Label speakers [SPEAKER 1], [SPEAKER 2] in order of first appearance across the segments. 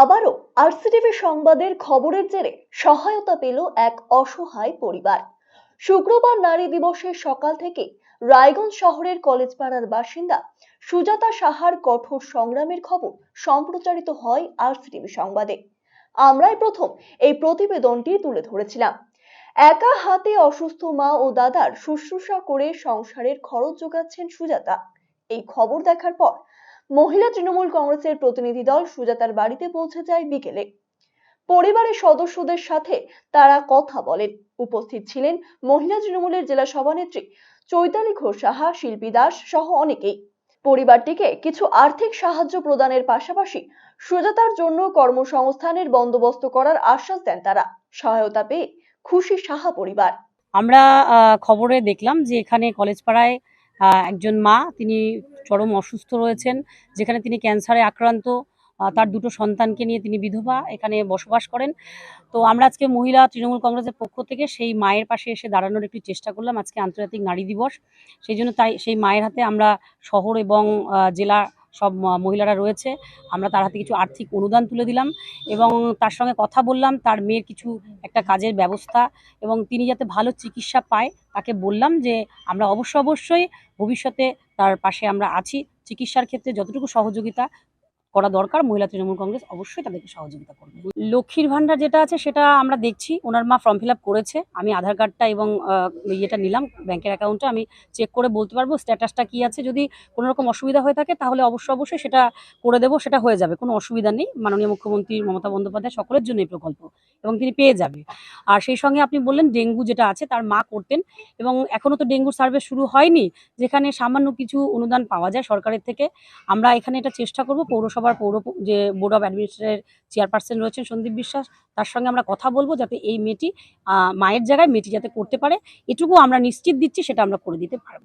[SPEAKER 1] আবারও আরসিটিভি সংবাদের খবরের জেরে সহায়তা পেল এক অসহায় পরিবার। শুক্রবার নারী দিবসের সকাল থেকে রায়গঞ্জ শহরের কলেজপাড়ার বাসিন্দা সুজাতা সাহার কঠোর সংগ্রামের খবর সম্প্রচারিত হয় আরসিটিভি সংবাদে। আমরাই প্রথম এই প্রতিবেদনটি তুলে ধরেছিলাম। একা হাতে অসুস্থ মা ও দাদার শুশ্রূষা করে সংসারের খরচ যোগাচ্ছেন সুজাতা। এই খবর দেখার পর মহিলা তৃণমূল কংগ্রেসের প্রতিনিধি দল সুজাতার বাড়িতে পৌঁছে যায় বিকেলে। পরিবারের সদস্যদের সাথে তারা কথা বলেন। উপস্থিত ছিলেন মহিলা তৃণমূলের জেলা সভানেত্রী চৈতালি ঘোষ সাহা, শিল্পী দাস সহ অনেকেই। পরিবারটিকে কিছু আর্থিক সাহায্য প্রদানের পাশাপাশি সুজাতার জন্য কর্মসংস্থানের বন্দোবস্ত করার আশ্বাস দেন তারা। সহায়তা পেয়ে খুশি সাহা পরিবার।
[SPEAKER 2] আমরা খবরে দেখলাম যে এখানে কলেজ পাড়ায় একজন মা, তিনি চরম অসুস্থ রয়েছেন, যেখানে তিনি ক্যান্সারে আক্রান্ত। তার দুটো সন্তানকে নিয়ে তিনি বিধবা এখানে বসবাস করেন। তো আমরা আজকে মহিলা তৃণমূল কংগ্রেসের পক্ষ থেকে সেই মায়ের পাশে এসে দাঁড়ানোর একটু চেষ্টা করলাম। আজকে আন্তর্জাতিক নারী দিবস। সেই জন্য তাই সেই মায়ের হাতে আমরা শহর এবং জেলা সব মহিলারা রয়েছে। আমরা তার হাতে কিছু আর্থিক অনুদান তুলে দিলাম এবং তার সঙ্গে কথা বললাম, তার মেয়ের কিছু একটা কাজের ব্যবস্থা এবং তিনি যাতে ভালো চিকিৎসা পায় তাকে বললাম যে, আমরা অবশ্য অবশ্যই ভবিষ্যতে তার পাশে আমরা আছি। চিকিৎসার ক্ষেত্রে যতটুকু সহযোগিতা করা দরকার, মহিলা তৃণমূল কংগ্রেস অবশ্যই তাদেরকে সহযোগিতা করবে। লক্ষ্মীর ভাণ্ডার যেটা আছে সেটা আমরা দেখছি, ওনার মা ফর্ম ফিল করেছে, আমি আধার কার্ডটা এবং ইয়েটা নিলাম, ব্যাংকের অ্যাকাউন্টটা আমি চেক করে বলতে পারব, স্ট্যাটাসটা কি আছে, যদি কোনো রকম অসুবিধা হয়ে থাকে তাহলে অবশ্যই অবশ্যই সেটা করে দেবো, সেটা হয়ে যাবে, কোনো অসুবিধা নেই। মাননীয় মুখ্যমন্ত্রী মমতা বন্দ্যোপাধ্যায় সকলের জন্য এই প্রকল্প এবং তিনি পেয়ে যাবে। আর সেই সঙ্গে আপনি বললেন ডেঙ্গু যেটা আছে তার মা করতেন এবং এখনও তো ডেঙ্গুর সার্ভে শুরু হয়নি, যেখানে সামান্য কিছু অনুদান পাওয়া যায় সরকারের থেকে। আমরা এখানে এটা চেষ্টা করব পৌরসভার পৌর যে বোর্ড অফ অ্যাডমিনিস্ট্রেটের চেয়ারপারসন রয়েছেন সন্দীপ বিশ্বাস, তার সঙ্গে আমরা কথা বলব যাতে এই মেয়েটি মায়ের জায়গায় মেয়েটি যাতে করতে পারে। এটুকু আমরা নিশ্চিত দিচ্ছি, সেটা আমরা করে দিতে পারব।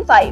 [SPEAKER 1] five.